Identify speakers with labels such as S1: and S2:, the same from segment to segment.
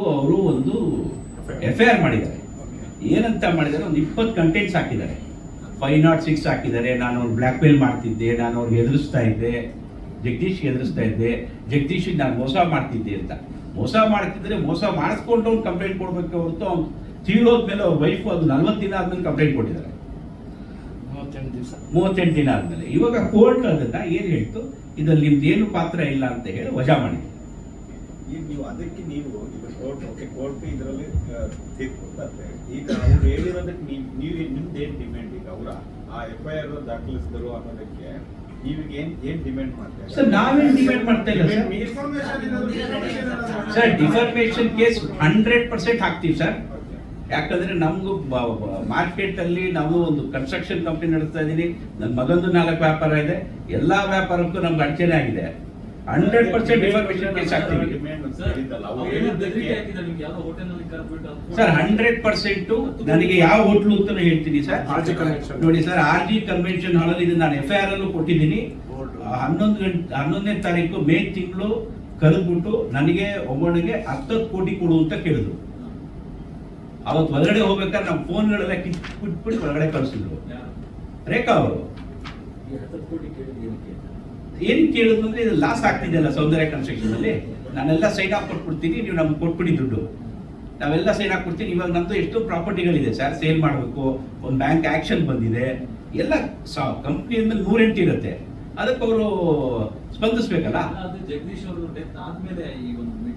S1: ಅವರು ಒಂದು F I R ಮಾಡಿದ್ದಾರೆ. ಏನಂತ ಮಾಡಿದ್ದಾರೆ? ಒಂದು ಇಪ್ಪತ್ತು ಕಂಟೆಂಟ್ಸ್ ಹಾಕಿದ್ದಾರೆ. ಫೈವ್ ನಾಟ್ ಸಿಕ್ಸ್ ಹಾಕಿದ್ದಾರೆ. ನಾನು ಅವ್ರು ಬ್ಲ್ಯಾಕ್ ಮೇಲ್ ಮಾಡ್ತಿದ್ದೆ. ನಾನು ಅವ್ರಿಗೆ ಎದುರಿಸ್ತಾ ಇದ್ದೆ. ಜಗದೀಶ್ ಎದುರಿಸ್ತಾ ಇದ್ದೆ. ಜಗದೀಶಿಗೆ ನಾನು ಮೋಸ ಮಾಡ್ತಿದ್ದೆ ಅಂತ. ಮೋಸ ಮಾಡ್ತಿದ್ರೆ ಮೋಸ ಮಾಡಿಸ್ಕೊಂಡು ಅವ್ನು ಕಂಪ್ಲೇಂಟ್ ಕೊಡ್ಬೇಕು ಹೊರತು ಅವ್ನು ತೀರೋದ್ಮೇಲೆ ಅವ್ರ ವೈಫು ಅದು ನಲ್ವತ್ತು ದಿನ ಆದ್ಮೇಲೆ ಕಂಪ್ಲೇಂಟ್ ಕೊಟ್ಟಿದ್ದಾರೆ.
S2: ಮೂವತ್ತೆಂಟು ದಿವಸ.
S1: ಮೂವತ್ತೆಂಟು ದಿನ ಆದಮೇಲೆ. ಇವಾಗ ಕೋರ್ಟ್ ಅದನ್ನ ಏನು ಹೇಳ್ತು? ಇದ್ರಲ್ಲಿ ನಿಮ್ದು ಏನು ಪಾತ್ರ ಇಲ್ಲ ಅಂತ ಹೇಳಿ ವಜಾ ಮಾಡಿದೆ
S3: ಈಗ ನೀವು ಅದಕ್ಕೆ ನೀವು ಈಗ ಕೋರ್ಟ್ ಓಕೆ ಕೋರ್ಟ್ ಇದರಲ್ಲಿ ತೀರ್ಪು ಬರ್ತದೆ ಈಗ ಅವ್ರು ಹೇಳಿರೋದಕ್ಕೆ ನೀವು ನೀವು ನಿಮ್ದು ಏನು ಡಿಮ್ಯಾಂಡ್ ಈಗ? ಅವರ ಆ ಎಫ್ ಐ ಆರ್ ದಾಖಲಿಸಿದ್ರು ಅನ್ನೋದಕ್ಕೆ ನೀವೀಗ ಏನ್ ಏನ್ ಡಿಮ್ಯಾಂಡ್ ಮಾಡ್ತೀರಾ
S1: ಸರ್ ನಾವೇನು ಡಿಮ್ಯಾಂಡ್ ಮಾಡ್ತಾ ಇಲ್ಲ sir. Sir defamation case hundred percent ಹಾಕ್ತೀವಿ ಸರ್. ಯಾಕಂದ್ರೆ ನಮಗೂ ಮಾರ್ಕೆಟ್ ಅಲ್ಲಿ ನಾವು ಒಂದು ಕನ್ಸ್ಟ್ರಕ್ಷನ್ ಕಂಪನಿ ನಡೆಸ್ತಾ ಇದ್ದೀನಿ. ನನ್ನ ಮಗಂದು ನಾಲ್ಕು ವ್ಯಾಪಾರ ಇದೆ. ಎಲ್ಲಾ ವ್ಯಾಪಾರಕ್ಕೂ ನಮ್ಗೆ ಅಡಚಣೆ ಆಗಿದೆ. ಹಂಡ್ರೆಡ್ ಪರ್ಸೆಂಟ್ ಡಿಫಾರ್ಮೇಶನ್ ಕೇಸ್ ಹಾಕ್ತೀವಿ ಸರ್ ಹಂಡ್ರೆಡ್ ಪರ್ಸೆಂಟ್ ನನಗೆ ಯಾವ ಹೋಟ್ಲು ಅಂತ ಹೇಳ್ತೀನಿ ಸರ್ ನೋಡಿ sir R G convention hall ಅಲ್ಲಿ ನಾನು ಎಫ್ ಐ ಆರ್ ಅಲ್ಲೂ ಕೊಟ್ಟಿದ್ದೀನಿ. ಹನ್ನೊಂದು ಗಂಟೆ ಹನ್ನೊಂದನೇ ತಾರೀಕು ಮೇ ತಿಂಗಳು ಕರೆದ್ಬಿಟ್ಟು ನನಗೆ ಒಬ್ಬನಿಗೆ ಹತ್ತತ್ತು ಕೋಟಿ ಕೊಡು ಅಂತ ಕೇಳಿದ್ರು. ಅವತ್ತು ಹೊರಗಡೆ ಹೋಗ್ಬೇಕಾದ್ರೆ ನಮ್ಮ ಫೋನ್ಗಳೆಲ್ಲ ಕಿತ್ಬಿಟ್ಬಿಟ್ಟು ಹೊರಗಡೆ ಕಳಿಸಿದ್ರು. ರೇಖಾ ಅವರು. ಏನ್ ಕೇಳಿದ್ರು ಅಂದ್ರೆ ಇದು ಲಾಸ್ ಆಗ್ತಿದೆಯಲ್ಲ ಸೌಂದರ್ಯ ಕನ್ಸ್ಟ್ರಕ್ಷನ್ ಅಲ್ಲಿ? ನಾನೆಲ್ಲ ಸೈನ್ ಆಫ್ ಕೊಟ್ಬಿಡ್ತೀನಿ ನೀವು ನಮ್ಗೆ ಕೊಟ್ಬಿಡಿ ದುಡ್ಡು. ನಾವೆಲ್ಲ ಸೈನ್ ಹಾಕ್ಬಿಡ್ತೀನಿ ಇವಾಗ ನಮ್ದು ಎಷ್ಟು ಪ್ರಾಪರ್ಟಿಗಳಿದೆ ಸರ್ ಸೇಲ್ ಮಾಡಬೇಕು ಒಂದು ಬ್ಯಾಂಕ್ ಆಕ್ಷನ್ ಬಂದಿದೆ. ಎಲ್ಲ ಕಂಪ್ನಿ ಅಂದ್ಮೇಲೆ ನೂರೆಂಟು ಇರುತ್ತೆ. ಅದಕ್ಕೆ ಅವರು ಸ್ಪಂದಿಸ್ಬೇಕಲ್ಲ?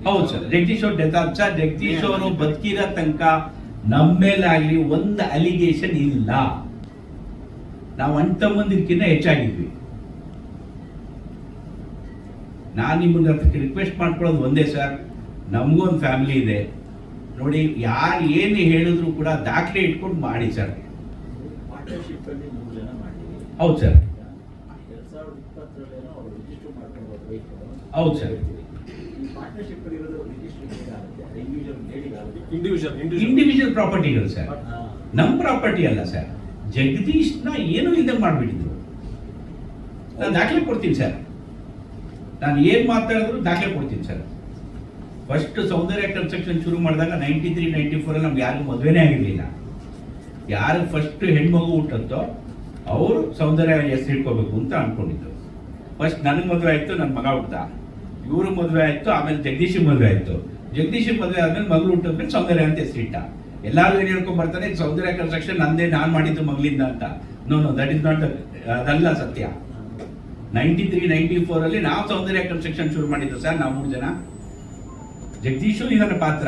S1: ಹೌದು ಸರ್ ಜಗದೀಶ್ ಅವ್ರ ಡೆತ್ ಆದ ಸರ್ ಜಗದೀಶ್ ಅವರು ಬದುಕಿರೋ ತನಕ ನಮ್ಮ ಆಗಲಿ ಒಂದು ಅಲಿಗೇಷನ್ ಇಲ್ಲ. ನಾವು ಅಣ್ತಮ್ಮಂದಿರ್ಕಿಂತ ಹೆಚ್ಚಾಗಿದ್ವಿ. ನಾನು ನಿಮ್ಮನ್ನ ಅದಕ್ಕೆ ರಿಕ್ವೆಸ್ಟ್ ಮಾಡ್ಕೊಳ್ಳೋದು ಒಂದೇ ಸರ್ ನಮಗೂ ಒಂದು ಫ್ಯಾಮಿಲಿ ಇದೆ. ನೋಡಿ ಯಾರು ಏನು ಹೇಳಿದ್ರು ಕೂಡ ದಾಖಲೆ ಇಟ್ಕೊಂಡು ಮಾಡಿ ಸರ್ ಹೌದು ಸರ್ ಹೌದು ಸರ್
S4: ಇಂಡಿವಿಜುವಲ್
S2: ಇಂಡಿವಿಜುವಲ್
S1: ಇಂಡಿವಿಜುವಲ್ ಪ್ರಾಪರ್ಟಿಗಳು ಸರ್ ನಮ್ಮ ಪ್ರಾಪರ್ಟಿ ಅಲ್ಲ ಸರ್ ಜಗದೀಶ್ನ ಏನೂ ಇಲ್ಲದೆ ಮಾಡಿಬಿಟ್ಟಿದ್ರು. ನಾನು ದಾಖಲೆ ಕೊಡ್ತೀನಿ ಸರ್ ನಾನು ಏನು ಮಾತಾಡಿದ್ರು ದಾಖಲೆ ಕೊಡ್ತೀನಿ ಸರ್. ಫಸ್ಟ್ ಸೌಂದರ್ಯ ಕನ್ಸ್ಟ್ರಕ್ಷನ್ ಶುರು ಮಾಡಿದಾಗ ನೈಂಟಿ ತ್ರೀ ನೈಂಟಿ ಫೋರಲ್ಲಿ ನಮ್ಗೆ ಯಾರಿಗೂ ಮದುವೆನೇ ಆಗಿರಲಿಲ್ಲ. ಯಾರು ಫಸ್ಟ್ ಹೆಣ್ಮಗು ಹುಟ್ಟತ್ತೋ ಅವರು ಸೌಂದರ್ಯ ಹೆಸರು ಇಟ್ಕೋಬೇಕು ಅಂತ ಅಂದ್ಕೊಂಡಿದ್ದು ಫಸ್ಟ್ ನನಗೆ ಮದುವೆ ಆಯಿತು ನನ್ನ ಮಗ ಹುಟ್ಟ ಇವರು ಮದುವೆ ಆಯಿತು, ಆಮೇಲೆ ಜಗದೀಶ್ ಮದುವೆ ಆಯಿತು. ಜಗದೀಶ್ ಮದುವೆ ಆದ್ಮೇಲೆ ಮಗಳು ಹುಟ್ಟಿದ್ಮೇಲೆ ಸೌಂದರ್ಯ ಅಂತ ಹೆಸರಿಟ್ಟ ಎಲ್ಲಾರು ಏನು ಹೇಳ್ಕೊಂಡ್ ಸೌಂದರ್ಯ ಕನ್ಸ್ಟ್ರಕ್ಷನ್ ನಂದೇ, ನಾನು ಮಾಡಿದ್ದು ಮಗಳಿಂದ ಅಂತ. No no that is not ಅದಲ್ಲ ಸತ್ಯ. ನೈಂಟಿ ತ್ರೀ ನೈಂಟಿ ಫೋರ್ ಅಲ್ಲಿ ನಾವು ಸೌಂದರ್ಯ ಕನ್ಸ್ಟ್ರಕ್ಷನ್ ಶುರು ಮಾಡಿದ್ದು ಸರ್, ನಾವು ಮೂರು ಜನ. ಜಗದೀಶು ಇದರ ಪಾತ್ರ.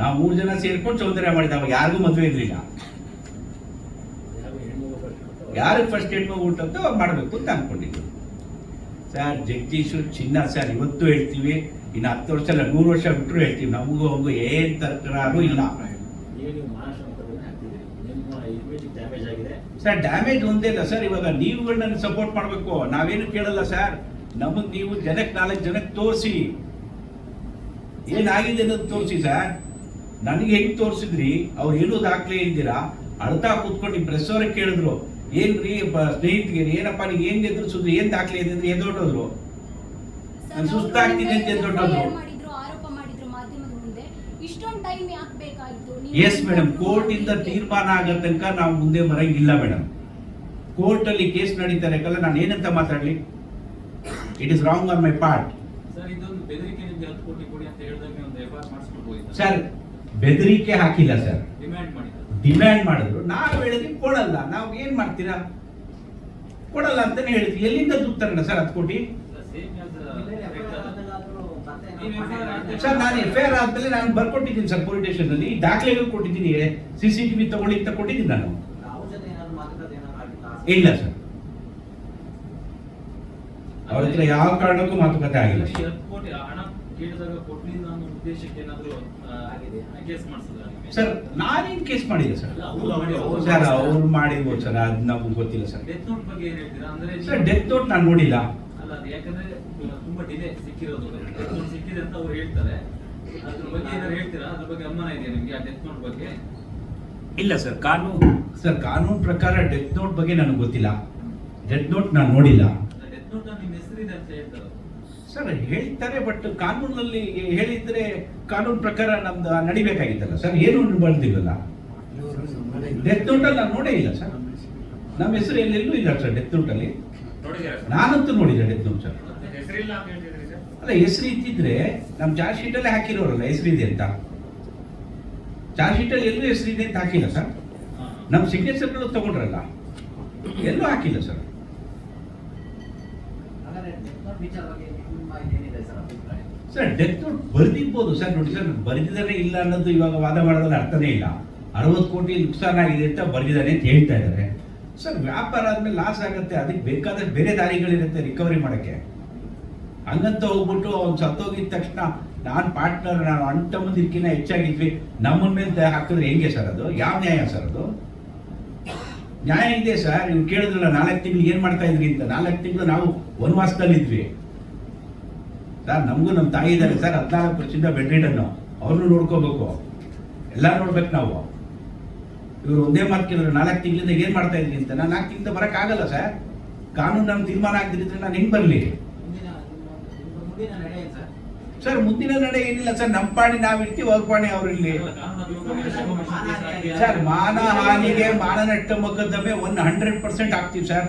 S1: ನಾವು ಮೂರು ಜನ ಸೇರ್ಕೊಂಡು ಸೌಂದರ್ಯ ಮಾಡಿದ ಅವಾಗ ಯಾರಿಗೂ ಮದುವೆ ಇರಲಿಲ್ಲ. ಯಾರು ಫಸ್ಟ್ ಹೆಣ್ಮಗು ಹುಟ್ಟಂತೋ ಅವ್ರು ಮಾಡಬೇಕು ಅಂತ ಅನ್ಕೊಂಡಿದ್ದು. ಸರ್, ಜಗದೀಶು ಚಿನ್ನ ಸರ್, ಇವತ್ತು ಹೇಳ್ತೀವಿ. ಇನ್ನು ಹತ್ತು ವರ್ಷ ಅಲ್ಲ ನೂರು ವರ್ಷ ಬಿಟ್ಟರು ಹೇಳ್ತೀವಿ. ನಮಗೂ ಅವ್ರಿಗೂ ಏನ್ ತಕರಾರು ಇಲ್ಲ
S4: ಈಗ ನೀವು ಮಾನಸಂಪದನೆ ಹಾಕ್ತಿದ್ದೀರಿ ನಿಮ್ಮ ಇಮೇಜ್ ಡ್ಯಾಮೇಜ್ ಆಗಿದೆ
S1: ಸರ್ ಡ್ಯಾಮೇಜ್ ಒಂದೇ ಇಲ್ಲ ಸರ್ ಇವಾಗ ನೀವುಗಳನ್ನ ಸಪೋರ್ಟ್ ಮಾಡಬೇಕು. ನಾವೇನು ಕೇಳಲ್ಲ ಸರ್ ನಮಗೆ ನೀವು ಜನಕ್ಕೆ ನಾಲ್ಕು ಜನಕ್ಕೆ ತೋರಿಸಿ. ಏನಾಗಿದೆ ಅನ್ನೋದು ತೋರಿಸಿ ಸರ್ ನನಗೆ ಹೆಂಗೆ ತೋರಿಸಿದ್ರಿ? ಅವ್ರು ಏನೂ ದಾಖಲೆ ಇದ್ದೀರಾ ಅಳ್ತಾ ಕೂತ್ಕೊಂಡು ನಿಮ್ಮ ಪ್ರೆಸ್ ಅವ್ರಿಗೆ ಕೇಳಿದ್ರು. ಏನ್ರಿ ಸ್ನೇಹಿತರಿಗೆ ಏನಪ್ಪ ನೀವು ಏನ್ ಎದುರಿಸಿದ್ರು? ಏನು ದಾಖಲೆ ಇದೆ ಅಂದ್ರೆ ಎದ್ದೊಟ್ಟೋದ್ರು ನಾನು ಸುಸ್ತಾಗ್ತಿದೆ ಅಂತ ಎದ್ದೊಟ್ಟೋದ್ರು
S5: ಮಾಡಿದ್ರು ಆರೋಪ ಮಾಡಿದ್ರು ಮಾಧ್ಯಮದ ಮುಂದೆ ಇಷ್ಟೊಂದು ಟೈಮ್ ಯಾಕೆ ಬೇಕಾಯ್ತು
S1: ಎಸ್ ಮೇಡಮ್ ಕೋರ್ಟ್ ಇಂದ ತೀರ್ಮಾನ ಆಗೋ ತನಕ ನಾವು ಮುಂದೆ ಬರಂಗಿಲ್ಲ ಮೇಡಮ್ ಕೋರ್ಟ್ ಅಲ್ಲಿ ಕೇಸ್ ನಡೀತಾರೆ ಯಾಕಂದ್ರೆ ನಾನು ಏನಂತ ಮಾತಾಡ್ಲಿ? It is wrong on my part
S6: sir ಇದೊಂದು ಬೆದರಿಕೆ ನಿಮ್ಗೆ ಹತ್ತು ಕೋಟಿ ಕೊಡಿ ಅಂತ ಹೇಳಿದಾಗ ಒಂದು ಎಫ್ ಆರ್
S1: ಸರ್. ಬೆದರಿಕೆ ಹಾಕಿಲ್ಲ ಸರ್
S6: ಡಿಮ್ಯಾಂಡ್
S1: ಮಾಡಿದ್ರು. ನಾವು ಹೇಳಿದ್ವಿ ಕೊಡಲ್ಲ. ನಾವು ಏನ್ ಮಾಡ್ತೀರಾ? ಕೊಡಲ್ಲ ಅಂತಾನೆ ಹೇಳಿದ್ವಿ. ಎಲ್ಲಿಂದ ದುಡ್ಡು ತರೋಣ ಸರ್ ಹತ್ತು ಕೋಟಿ? ಸರ್ ನಾನು ಎಫ್ ಐ ಆರ್ ಆದ್ಮೇಲೆ ನಾನು ಬರ್ಕೊಟ್ಟಿದ್ದೀನಿ ಸರ್ ಪೊಲೀಸ್ ಸ್ಟೇಷನ್ ಅಲ್ಲಿ. ದಾಖಲೆಗಳು ಕೊಟ್ಟಿದ್ದೀನಿ. ಸಿ ಸಿ ಟಿವಿ ವಿ ಅಂತ ಕೊಟ್ಟಿದ್ದೀನಿ ನಾನು? ಇಲ್ಲ ಸರ್. ಅವ್ರ ಹತ್ರ ಯಾವ ಕಾರಣಕ್ಕೂ ಮಾತುಕತೆ ಆಗಿಲ್ಲ. ಸರ್ ನಾನೇನ್ ಕೇಸ್ ಮಾಡಿದೆ ಸರ್. ಸರ್ ಅವ್ರು ಮಾಡಿರ್ಬೋದು ಸರ್ ಅದು ನಮ್ಗೆ ಗೊತ್ತಿಲ್ಲ ಸರ್.
S6: ಡೆತ್ ನೋಟ್ ಬಗ್ಗೆ
S1: ಸರ್ ಡೆತ್ ನೋಟ್ ನಾನು ನೋಡಿಲ್ಲ.
S6: ಅಲ್ಲ ಅದು ಯಾಕಂದ್ರೆ ತುಂಬಾ ಡಿಲೇ ಸಿಕ್ಕಿರೋದು. ಸಿಕ್ಕಿದೆ ಅಂತ ಅವ್ರು ಹೇಳ್ತಾರೆ. ಅದ್ರ ಬಗ್ಗೆ ಏನಾದ್ರು ಹೇಳ್ತೀರಾ? ಅದ್ರ ಬಗ್ಗೆ ಅಮ್ಮನ ಇದೆಯಾ ನಿಮ್ಗೆ ಆ ಡೆತ್ ನೋಟ್ ಬಗ್ಗೆ?
S1: ಇಲ್ಲ ಸರ್ ಕಾನೂನು ಸರ್ ಕಾನೂನು ಪ್ರಕಾರ ಡೆತ್ ನೋಟ್ ಬಗ್ಗೆ ನನಗೆ ಗೊತ್ತಿಲ್ಲ. ಡೆತ್ ನೋಟ್ ನಾನು ನೋಡಿಲ್ಲ.
S6: ಡೆತ್ ನೋಟ್ ನಿಮ್ಮ ಹೆಸರಿದೆ ಅಂತ ಹೇಳ್ತಾರೆ
S1: ಸರ್ ಸರ್ ಹೇಳ್ತಾರೆ ಬಟ್ ಕಾನೂನಲ್ಲಿ ಹೇಳಿದ್ರೆ ಕಾನೂನು ಪ್ರಕಾರ ನಮ್ದು ನಡಿಬೇಕಾಗಿತ್ತಲ್ಲ ಸರ್? ಏನು ಬರ್ದಿಲ್ಲಲ್ಲ ಡೆತ್ ನೋಟಲ್ಲಿ ನಾನು ನೋಡೇ ಇಲ್ಲ ಸರ್. ನಮ್ಮ ಹೆಸರು ಎಲ್ಲೆಲ್ಲೂ ಇಲ್ಲ ಸರ್ ಡೆತ್ ನೋಟಲ್ಲಿ ನಾನಂತೂ ನೋಡಿದೆ ಡೆತ್
S2: ಹೇಳ್ತಿದ್ರಿ ಸರ್?
S1: ಅಲ್ಲ ಹೆಸರು ಇದ್ದಿದ್ರೆ ನಮ್ಮ ಚಾರ್ಜ್ ಶೀಟಲ್ಲೇ ಹಾಕಿರೋರಲ್ಲ ಹೆಸರಿದೆ ಅಂತ. ಚಾರ್ಜ್ ಶೀಟಲ್ಲಿ ಎಲ್ಲೂ ಹೆಸರಿದೆ ಅಂತ ಹಾಕಿಲ್ಲ ಸರ್. ನಮ್ಮ ಸಿಗ್ನೇಚರ್ಗಳು ತಗೊಂಡ್ರಲ್ಲ ಎಲ್ಲೂ ಹಾಕಿಲ್ಲ ಸರ್.
S4: ಸರ್
S1: ಡೆತ್ ನೋಟ್ ಬರ್ದಿರ್ಬೋದು ಸರ್. ನೋಡಿ ಸರ್ ಬರೆದಿದ್ದಾನೆ ಇಲ್ಲ ಅನ್ನೋದು ಇವಾಗ ವಾದ ಮಾಡೋದ್ರಲ್ಲಿ ಅರ್ಥನೇ ಇಲ್ಲ. ಅರವತ್ತು ಕೋಟಿ ನುಕ್ಸಾನ್ ಆಗಿದೆ ಅಂತ ಬರೆದಿದ್ದಾನೆ ಅಂತ ಹೇಳ್ತಾ ಇದ್ದಾರೆ. ಸರ್, ವ್ಯಾಪಾರ ಆದ್ಮೇಲೆ ಲಾಸ್ ಆಗುತ್ತೆ. ಅದಕ್ಕೆ ಬೇಕಾದಷ್ಟು ಬೇರೆ ದಾರಿಗಳಿರುತ್ತೆ ರಿಕವರಿ ಮಾಡೋಕ್ಕೆ. ಹಂಗಂತ ಹೋಗ್ಬಿಟ್ಟು ಅವ್ನು ಸತ್ತೋಗಿದ ತಕ್ಷಣ ನಾನು ಪಾರ್ಟ್ನರ್ ನಾನು ಅಂಟ ಮುಂದಿರ್ಕಿನ ಹೆಚ್ಚಾಗಿದ್ವಿ. ನಮ್ಮ ಮೇಲೆ ಹಾಕಿದ್ರೆ ಹೆಂಗೆ ಸರ್ ಅದು? ಯಾವ ನ್ಯಾಯ ಸರ್ ಅದು? ನ್ಯಾಯ ಇದೆ ಸರ್. ನೀವು ಕೇಳಿದ್ರಲ್ಲ, ನಾಲ್ಕು ತಿಂಗಳು ಏನು ಮಾಡ್ತಾ ಇದ್ರಿ ಅಂತ. ನಾಲ್ಕು ತಿಂಗಳು ನಾವು ವನವಾಸದಲ್ಲಿದ್ವಿ ಸರ್, ನಮಗೂ ನಮ್ಮ ತಾಯಿ ಇದ್ದಾರೆ ಸರ್. ಹದಿನಾಲ್ಕು ವರ್ಷದಿಂದ ಬೆಡ್ ರಿಡನ್ನು ಅವ್ರನ್ನೂ ನೋಡ್ಕೋಬೇಕು. ಎಲ್ಲ ನೋಡ್ಬೇಕು ನಾವು. ಇವರು ಒಂದೇ ಮಾತು ಕೇಳಿದ್ರು ನಾಲ್ಕು ತಿಂಗಳಿಂದ ಏನು ಮಾಡ್ತಾ ಇದ್ದೀನಿ ಅಂತ? ನಾನು ನಾಲ್ಕು ತಿಂಗಳಿಂದ ಬರೋಕ್ಕಾಗಲ್ಲ ಸರ್. ಕಾನೂನು ನಮ್ಮ ತೀರ್ಮಾನ ಆಗದಿದ್ರೆ ನಾನು ಹೆಂಗೆ ಬರಲಿ?
S4: ಸರ್,
S1: ಮುಂದಿನ ನಡೆ ಏನಿಲ್ಲ ಸರ್. ನಮ್ಮ ಪಾಣಿ ನಾವು ಇರ್ತೀವಿ ಅವ್ರ ಪಾಣಿ ಅವ್ರು ಇಲ್ಲಿ. ಸರ್ ಮಾನ ನಟ್ಟ ಮೊಕದ್ದಮೆ ಒನ್ ಹಂಡ್ರೆಡ್ ಪರ್ಸೆಂಟ್ ಆಗ್ತೀವಿ ಸರ್.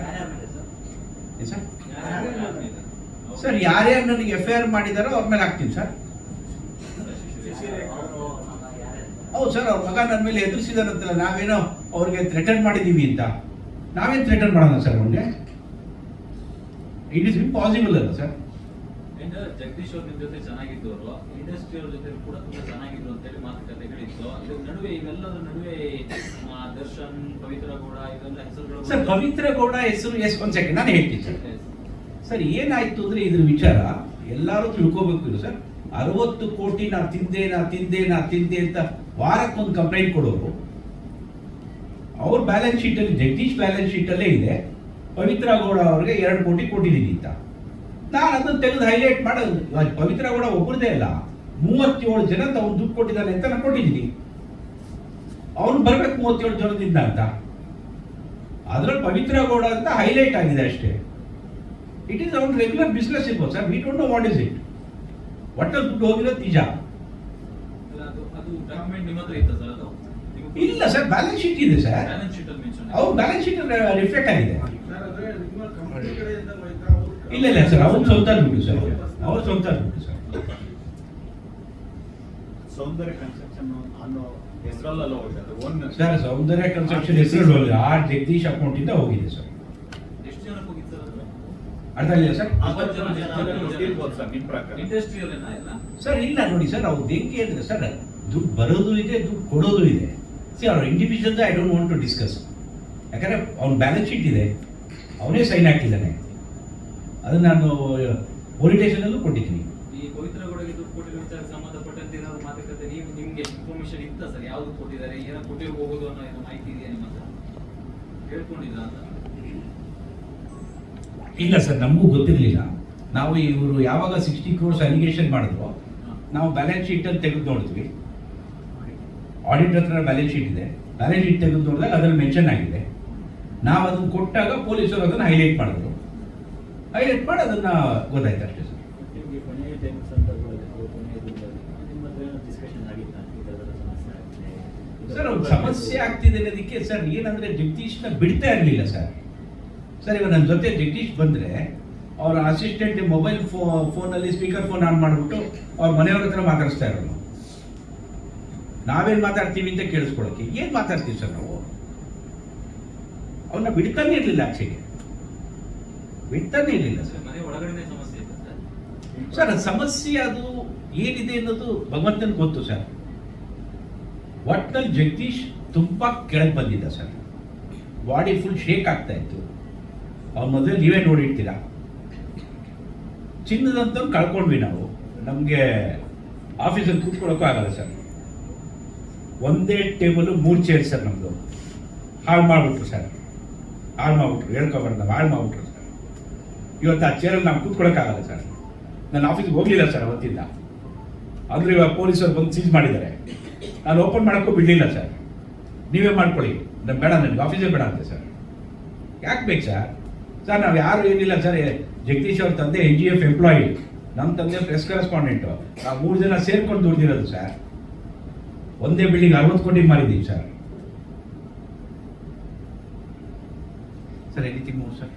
S4: ಸರ್?
S1: ಯಾರ್ಯಾರು ನನಗೆ ಎಫ್ ಐ ಆರ್ ಮಾಡಿದಾರೋ ಅವ್ರ ಮೇಲೆ ಹಾಕ್ತೀನಿ ಸರ್. ಹೌದು ಸರ್ ಅವ್ರ ಮಗ ನನ್ನ ಮೇಲೆ ಎದುರಿಸಿದಾರಂತಲ್ಲ ನಾವೇನೋ ಅವ್ರಿಗೆ ಥ್ರೆಟನ್ ಮಾಡಿದ್ದೀವಿ ಅಂತ. ನಾವೇನು ಥ್ರೆಟನ್ ಮಾಡೋಣ ಸರ್ ಅವ್ರಿಗೆ ಇಟ್ ಇಸ್ ಇಂಪಾಸಿಬಲ್ ಅಲ್ಲ ಸರ್.
S6: ಜಗದೀಶ್ ಅವ್ರ ಜೊತೆ ಚೆನ್ನಾಗಿದ್ದವರು ಇಂಡಸ್ಟ್ರಿ ಅವ್ರ ಜೊತೆ ಕೂಡ ತುಂಬಾ ಚೆನ್ನಾಗಿದ್ರು ಅಂತೇಳಿ ಮಾತುಕತೆಗಳಿತ್ತು ಇದ್ರ ನಡುವೆ ಇವೆಲ್ಲದರ ನಡುವೆ ದರ್ಶನ್ ಪವಿತ್ರ ಗೌಡ ಇದೆಲ್ಲ ಹೆಸರುಗಳು
S1: ಸರ್ ಪವಿತ್ರ ಗೌಡ ಹೆಸರು ಎಸ್ ಒಂದು ಸೆಕೆಂಡ್ ನಾನು ಹೇಳ್ತೀನಿ ಸರ್. ಸರ್ ಏನಾಯ್ತು ಅಂದ್ರೆ ಇದ್ರ ವಿಚಾರ ಎಲ್ಲರೂ ತಿಳ್ಕೋಬೇಕು ಸರ್. ಅರವತ್ತು ಕೋಟಿ ನಾ ತಿಂದೆ ನಾ ತಿಂದೆ ನಾ ತಿಂದೆ ಅಂತ ವಾರಕ್ಕೊಂದು ಕಂಪ್ಲೇಂಟ್ ಕೊಡೋರು. ಅವ್ರ ಬ್ಯಾಲೆನ್ಸ್ ಶೀಟಲ್ಲಿ ಜಗದೀಶ್ ಬ್ಯಾಲೆನ್ಸ್ ಶೀಟಲ್ಲೇ ಇದೆ. ಪವಿತ್ರ ಗೌಡ ಅವ್ರಿಗೆ ಎರಡು ಕೋಟಿ ಕೊಟ್ಟಿದ್ದೀನಿ ಅಂತ. ನಾನು ಅದನ್ನು ತೆಗೆದು ಹೈಲೈಟ್ ಮಾಡೋದು. ಪವಿತ್ರ ಗೌಡ ಒಬ್ಬರದೇ ಅಲ್ಲ. ಮೂವತ್ತೇಳು ಜನ ಅವ್ನು ದುಡ್ಡು ಕೊಟ್ಟಿದ್ದಾನೆ ಅಂತ ನಾನು ಕೊಟ್ಟಿದ್ದೀನಿ. ಅವನು ಬರ್ಬೇಕು ಮೂವತ್ತೇಳು ಜನದಿಂದ ಅಂತ. ಅದ್ರಲ್ಲಿ ಪವಿತ್ರ ಗೌಡ ಅಂತ ಹೈಲೈಟ್ ಆಗಿದೆ ಅಷ್ಟೇ. ಇಟ್ ಈಸ್ ಅವನ್ ರೆಗ್ಯುಲರ್ ಬಿಸ್ನೆಸ್ ಇರ್ಬೋದು sir we don't know what is it ಒಟ್ಟಲ್ಲಿ ದುಡ್ಡು ಹೋಗಿರೋದು ನಿಜ ಇಲ್ಲ ಸರ್ ಬ್ಯಾಲೆನ್ಸ್ ಶೀಟ್ ಇದೆ ಸರ್ ಅವ್ರ ಬ್ಯಾಲೆನ್ಸ್ ಶೀಟ್ ರಿಫ್ಲೆಕ್ಟ್ ಆಗಿದೆ. ಇಲ್ಲ ಇಲ್ಲ ಸರ್ ಅವ್ರ ಸ್ವಂತ ದುಡ್ಡು ಸರ್ ಅವ್ರ ಸ್ವಂತ ದುಡ್ಡು ಸರ್
S3: ಸೌಂದರ್ಯ ಕನ್ಸ್ಟ್ರಕ್ಷನ್ ಅನ್ನೋ ಹೆಸರಲ್ಲೆಲ್ಲ ಹೋಗಿದೆ ಅದು ಒನ್
S1: ಸರ್ ಸೌಂದರ್ಯ ಕನ್ಸ್ಟ್ರಕ್ಷನ್ ಹೆಸರು ಆ ಜಗದೀಶ್ ಅಕೌಂಟಿಂದ ಇಂದ ಹೋಗಿದೆ ಸರ್
S6: ಎಷ್ಟು ಜನಕ್ಕೆ ಹೋಗಿತ್ತು ಸರ್ ಅದು
S1: ಅರ್ಥ ಸರ್
S3: ಸರ್
S1: ಸರ್ ಇಲ್ಲ ನೋಡಿ ಸರ್ ಅವ್ರು ಹೆಂಗೆ ಅಂದ್ರೆ ಸರ್ ದುಡ್ಡು ಬರೋದು ಇದೆ ದುಡ್ಡು ಕೊಡೋದು ಇದೆ. ಸಿ ಅವ್ರ individual I don't want to discuss ಯಾಕಂದ್ರೆ ಅವ್ನ ಬ್ಯಾಲೆನ್ಸ್ ಶೀಟ್ ಇದೆ ಅವನೇ ಸೈನ್ ಹಾಕಿದ್ದಾನೆ. ಅದನ್ನ ನಾನು ಪೊಲಿಟೇಷನಲ್ಲೂ ಕೊಟ್ಟಿದ್ದೀನಿ.
S6: ಈ ಪವಿತ್ರ ಗೌಡಗೆ ದುಡ್ಡು ಕೊಟ್ಟಿರೋ ವಿಚಾರ ಸಂಬಂಧಪಟ್ಟಂತೆ ಏನಾದ್ರು ಮಾತುಕತೆ ನೀವು ನಿಮಗೆ ಇನ್ಫಾರ್ಮೇಶನ್ ಇತ್ತ ಸರ್? ಯಾವ್ದು ಕೊಟ್ಟಿದ್ದಾರೆ ಏನೋ ಹೋಗೋದು ಅನ್ನೋ ಏನೋ ಮಾಹಿತಿ ಇದೆಯಾ ನಿಮ್ಮ ಹತ್ರ? ಹೇಳ್ಕೊಂಡಿದ್ರ ಅಂತ?
S1: ಇಲ್ಲ ಸರ್ ನಮಗೂ ಗೊತ್ತಿರಲಿಲ್ಲ. ನಾವು ಇವರು ಯಾವಾಗ ಸಿಕ್ಸ್ಟಿ ಕ್ರೋರ್ಸ್ ಅಲಿಗೇಷನ್ ಮಾಡಿದ್ರು ನಾವು ಬ್ಯಾಲೆನ್ಸ್ ಶೀಟಲ್ಲಿ ತೆಗೆದು ನೋಡಿದ್ವಿ. ಆಡಿಟ್ ಹತ್ರ ಬ್ಯಾಲೆನ್ಸ್ ಶೀಟ್ ಇದೆ. ಬ್ಯಾಲೆನ್ಸ್ ಶೀಟ್ ತೆಗೆದು ನೋಡಿದಾಗ ಅದರಲ್ಲಿ ಮೆನ್ಷನ್ ಆಗಿದೆ. ನಾವು ಅದನ್ನು ಕೊಟ್ಟಾಗ ಪೊಲೀಸರು ಅದನ್ನು ಹೈಲೈಟ್ ಮಾಡಿದ್ರು. ಹೈಲೈಟ್ ಮಾಡಿ ಅದನ್ನು ಗೊತ್ತಾಯ್ತು ಅಷ್ಟೇ ಸರ್. ಸರ್ ಅವ್ರ ಸಮಸ್ಯೆ ಆಗ್ತಿದೆ ಅನ್ನೋದಕ್ಕೆ ಸರ್ ಏನಂದ್ರೆ ಜಗದೀಶ್ನ ಬಿಡ್ತಾ ಇರಲಿಲ್ಲ ಸರ್. ಸರ್ ಇವಾಗ ನನ್ನ ಜೊತೆ ಜಗದೀಶ್ ಬಂದರೆ ಅವರ ಅಸಿಸ್ಟೆಂಟ್ ಮೊಬೈಲ್ ಫೋ ಫೋನಲ್ಲಿ ಸ್ಪೀಕರ್ ಫೋನ್ ಆನ್ ಮಾಡಿಬಿಟ್ಟು ಅವ್ರ ಮನೆಯವ್ರ ಹತ್ರ ಮಾತಾಡಿಸ್ತಾ ಇರೋನು ನಾವೇನು ಮಾತಾಡ್ತೀವಿ ಅಂತ ಕೇಳಿಸ್ಕೊಳಕ್ಕೆ. ಏನು ಮಾತಾಡ್ತೀವಿ ಸರ್ ನಾವು? ಅವನ್ನ ಬಿಡ್ತಾನೆ ಇರಲಿಲ್ಲ ಆಚೆಗೆ. ಬಿಡ್ತಾನೆ ಇರಲಿಲ್ಲ ಸರ್.
S6: ಮನೆ ಒಳಗಡೆ ಸಮಸ್ಯೆ ಇತ್ತ ಸರ್.
S1: ಸರ್ ಸಮಸ್ಯೆ ಅದು ಏನಿದೆ ಅನ್ನೋದು ಭಗವಂತನ ಗೊತ್ತು ಸರ್. ಒಟ್ನಲ್ಲಿ ಜಗದೀಶ್ ತುಂಬ ಕೆಳಗೆ ಬಂದಿದ್ದ ಸರ್. ಬಾಡಿ ಫುಲ್ ಶೇಕ್ ಆಗ್ತಾ ಇತ್ತು. ಅವ್ನ ಮೊದಲು ನೀವೇ ನೋಡಿರ್ತೀರಾ? ಚಿನ್ನದಂತ ಕಳ್ಕೊಂಡ್ವಿ ನಾವು. ನಮಗೆ ಆಫೀಸಲ್ಲಿ ಕೂತ್ಕೊಳ್ಳೋಕ್ಕೂ ಆಗಲ್ಲ ಸರ್. ಒಂದೇ ಟೇಬಲು ಮೂರು ಚೇರ್ ಸರ್ ನಮ್ಮದು ಹಾಳು ಮಾಡಿಬಿಟ್ರು ಸರ್. ಹಾಳು ಮಾಡ್ಬಿಟ್ರು. ಹೇಳ್ಕೊಬಾರ್ದು ನಾವು, ಹಾಳು ಮಾಡ್ಬಿಟ್ರು ಸರ್. ಇವತ್ತು ಆ ಚೇರಲ್ಲಿ ನಾವು ಕೂತ್ಕೊಳ್ಳೋಕ್ಕಾಗಲ್ಲ ಸರ್. ನಾನು ಆಫೀಸ್ಗೆ ಹೋಗಲಿಲ್ಲ ಸರ್ ಅವತ್ತಿಂದ. ಆದರೂ ಇವಾಗ ಪೊಲೀಸರು ಬಂದು ಸೀಸ್ ಮಾಡಿದ್ದಾರೆ. ನಾನು ಓಪನ್ ಮಾಡೋಕ್ಕೂ ಬಿಡಲಿಲ್ಲ ಸರ್. ನೀವೇ ಮಾಡ್ಕೊಳ್ಳಿ. ನಾನು ಬೇಡ ನನಗೆ ಆಫೀಸೇ ಬೇಡ ಅಂತೆ ಸರ್. ಯಾಕೆ ಬೇಕು ಸರ್? ಸರ್ ನಾವು ಯಾರು ಏನಿಲ್ಲ ಸರ್ ಜಗದೀಶ್ ಅವ್ರ ತಂದೆ ಎನ್ ಜಿ ಎಫ್ ಎಂಪ್ಲಾಯಿ ನಮ್ಮ ತಂದೆ ಪ್ರೆಸ್ ಕರೆಸ್ಪಾಂಡೆಂಟು ನಾವು ಮೂರು ಜನ ಸೇರ್ಕೊಂಡು ದುಡ್ದಿರೋದು ಸರ್. ಒಂದೇ ಬಿಲ್ಡಿಂಗ್ ಅರವತ್ತು ಕೋಟಿ ಮಾರಿದ್ದೀವಿ sir. Sir anything more sir